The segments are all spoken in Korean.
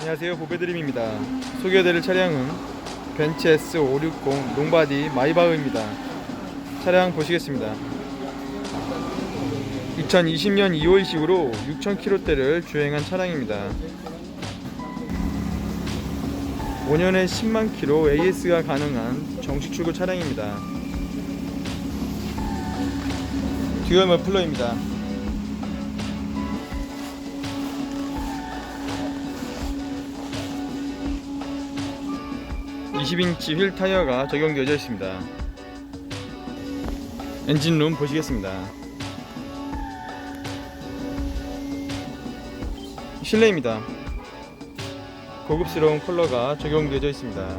안녕하세요. 보배드림입니다. 소개해드릴 차량은 벤츠 S560 롱바디 마이바흐입니다. 차량 보시겠습니다. 2020년 2월식으로 6,000km대를 주행한 차량입니다. 5년에 10만 킬로 AS가 가능한 정식 출고 차량입니다. 듀얼 머플러입니다 20인치 휠 타이어가 적용되어져 있습니다. 엔진룸 보시겠습니다. 실내입니다. 고급스러운 컬러가 적용되어져 있습니다.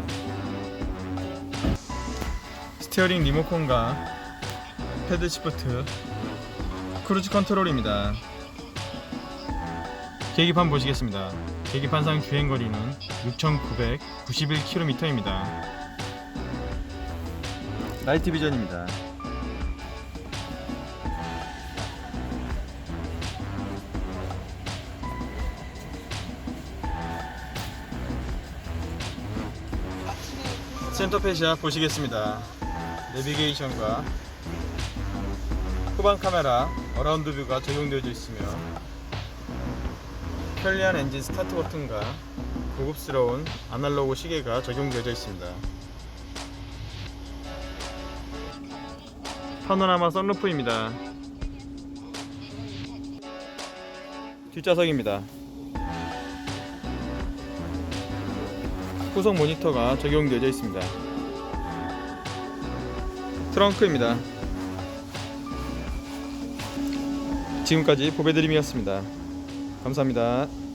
스티어링 리모컨과 패드 시프트, 크루즈 컨트롤입니다. 계기판 보시겠습니다. 계기판상 주행거리는 6,991km입니다. 나이트 비전입니다. 센터페시아 보시겠습니다. 내비게이션과 후방 카메라, 어라운드 뷰가 적용되어 있으며 편리한 엔진 스타트 버튼과 고급스러운 아날로그 시계가 적용되어 있습니다. 파노라마 썬루프입니다. 뒷좌석입니다. 후속 모니터가 적용되어 있습니다. 트렁크입니다. 지금까지 보배드림이었습니다. 감사합니다.